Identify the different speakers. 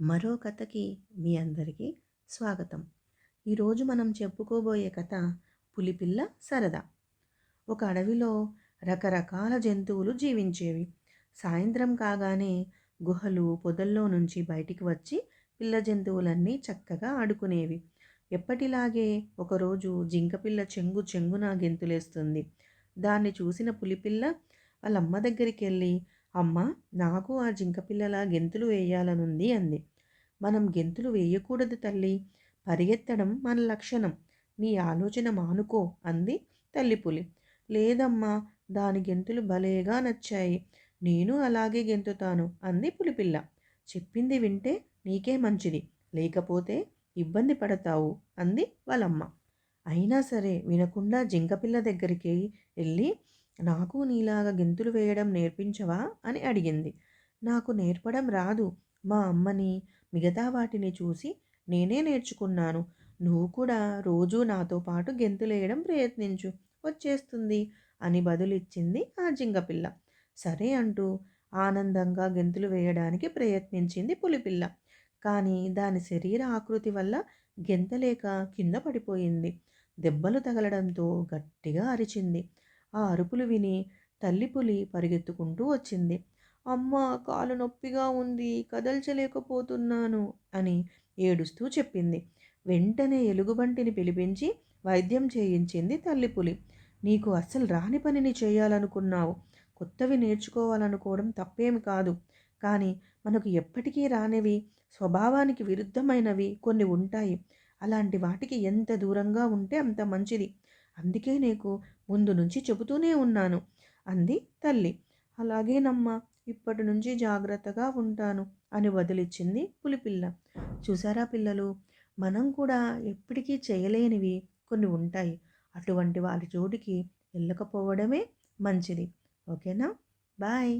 Speaker 1: మరో కథకి మీ అందరికీ స్వాగతం. ఈరోజు మనం చెప్పుకోబోయే కథ పులిపిల్ల సరదా. ఒక అడవిలో రకరకాల జంతువులు జీవించేవి. సాయంత్రం కాగానే గుహలు పొదల్లో నుంచి బయటికి వచ్చి పిల్ల జంతువులన్నీ చక్కగా ఆడుకునేవి. ఎప్పటిలాగే ఒకరోజు జింకపిల్ల చెంగు చెంగున గెంతులేస్తుంది. దాన్ని చూసిన పులిపిల్ల వాళ్ళ అమ్మ దగ్గరికి వెళ్ళి అమ్మ నాకు ఆ జింకపిల్లల గెంతులు వేయాలనుంది అంది. మనం గెంతులు వేయకూడదు తల్లి. పరిగెత్తడం మన లక్షణం. నీ ఆలోచన మానుకో అంది తల్లి పులి. లేదమ్మా దాని గెంతులు భలేగా నచ్చాయి. నేను అలాగే గెంతుతాను అంది పులిపిల్ల చెప్పింది వింటే నీకే మంచిది. లేకపోతే ఇబ్బంది పడతావు అంది వాళ్ళమ్మ. అయినా సరే వినకుండా జింకపిల్ల దగ్గరికి వెళ్ళి నాకు నీలాగా గెంతులు వేయడం నేర్పించవా? అని అడిగింది. నాకు నేర్పడం రాదు. మా అమ్మని మిగతా వాటిని చూసి నేనే నేర్చుకున్నాను. నువ్వు కూడా రోజూ నాతో పాటు గెంతులేయడం ప్రయత్నించు. వచ్చేస్తుంది. అని బదులిచ్చింది ఆ జింగపిల్ల. సరే అంటూ ఆనందంగా గెంతులు వేయడానికి ప్రయత్నించింది పులిపిల్ల. కానీ దాని శరీర ఆకృతి వల్ల గెంతలేక కింద పడిపోయింది. దెబ్బలు తగలడంతో గట్టిగా అరిచింది. ఆ అరుపులు విని తల్లి పులి పరిగెత్తుకుంటూ వచ్చింది. అమ్మ కాలు నొప్పిగా ఉంది కదల్చలేకపోతున్నాను అని ఏడుస్తూ చెప్పింది. వెంటనే ఎలుగుబంటిని పిలిపించి వైద్యం చేయించింది తల్లి పులి. నీకు అస్సలు రాని పనిని చేయాలనుకున్నావు. కొత్తవి నేర్చుకోవాలనుకోవడం తప్పేమి కాదు. కానీ మనకు ఎప్పటికీ రానివి స్వభావానికి విరుద్ధమైనవి కొన్ని ఉంటాయి. అలాంటి వాటికి ఎంత దూరంగా ఉంటే అంత మంచిది. అందుకే నీకు ముందు నుంచి చెబుతూనే ఉన్నాను అంది తల్లి. అలాగేనమ్మా ఇప్పటి నుంచి జాగ్రత్తగా ఉంటాను అని వదిలిచ్చింది పులిపిల్ల. చూసారా పిల్లలు మనం కూడా ఎప్పటికీ చేయలేనివి కొన్ని ఉంటాయి. అటువంటి వారి జోడికి వెళ్ళకపోవడమే మంచిది. ఓకేనా? బాయ్.